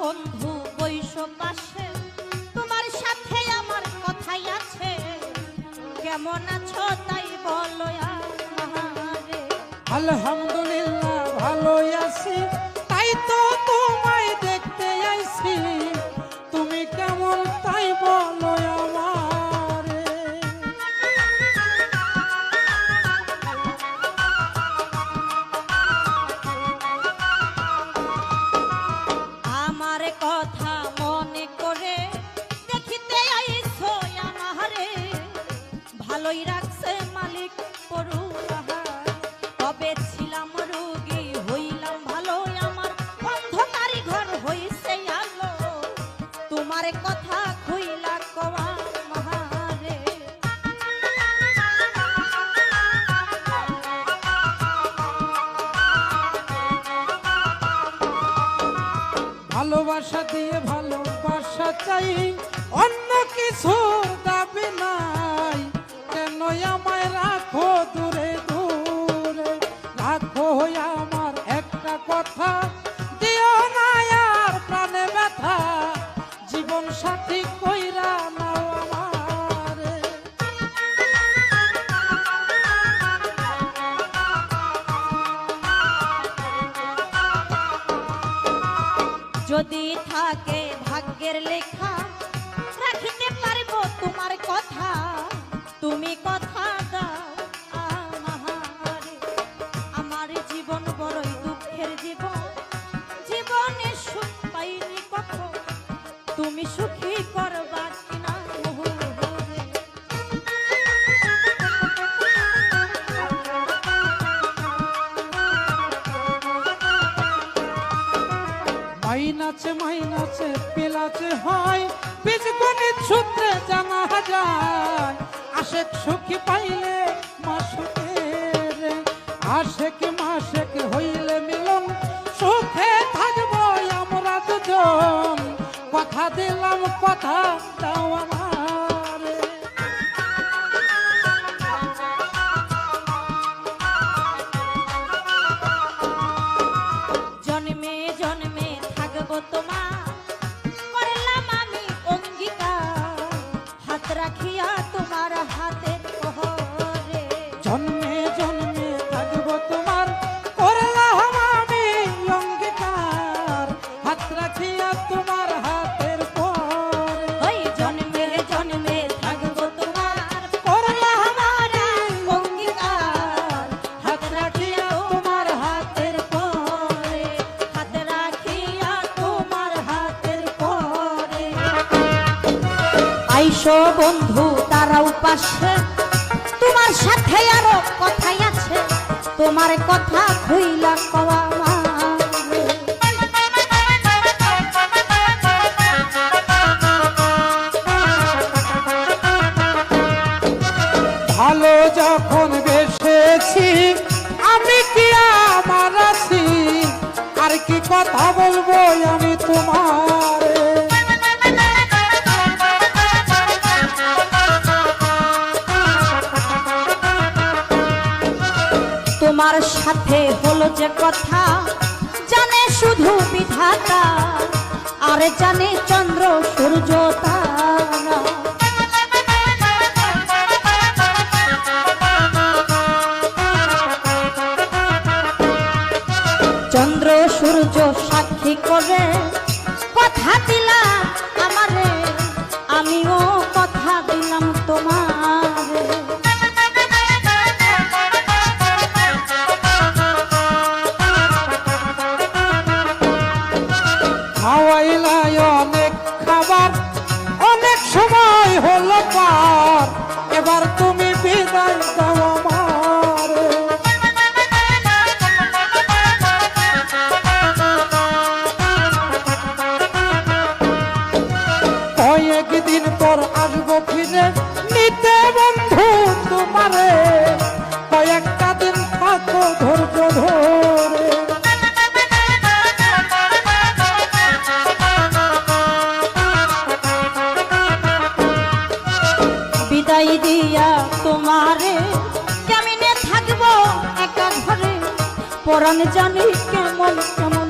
বন্ধু বৈশ্য পাশে তোমার সাথে আমার কথাই আছে। কেমন আছো তাই বলো আলহামদুলিল্লাহ ভালো আছি। আমার কথা মনে করে দেখিতে আইসো আমারে ভালোই রাখছে ভালোবাসা দিয়ে ভালোবাসা চাই, অন্য কিছু দাবি নাই। কেন আমায় রাখো দূরে দূরে, রাখো আমার একটা কথা। যদি থাকে ভাগ্যের লেখা রাখিতে পারব তোমার কথা। তুমি কথা মাইনাচে মাইনাচে, পেলাচে হয়। বীজগণিত সূত্রে জানা যায়, আশেক সুখী পাইলে মাসুকের। আশেক, মাসেক হইলে মিলন, সুখে থাকব আমরা দুজন। কথা দিলাম, কথা দাও থাকব তোমার আইসো বন্ধু, তারাও পাশে। তোমার সাথে আরও কথাই আছে, তোমার কথা খুইলা কওয়া ভালো যখন বেসেছি, আমি কি আমার আছি? আর কি কথা বলব আমি তোমার? তোমার সাথে হলো যে কথা। জানে শুধু বিধাতা, আর জানে চন্দ্র, সূর্য চন্দ্র, সূর্য সাক্ষী করে কথা দিলাম আসব নিতে বন্ধু তোমারে কয়েকটা দিন থাকো ধৈর্য ধরে। দিয়া তোমারে থাকব ঘরে? জানি কেমন কেমন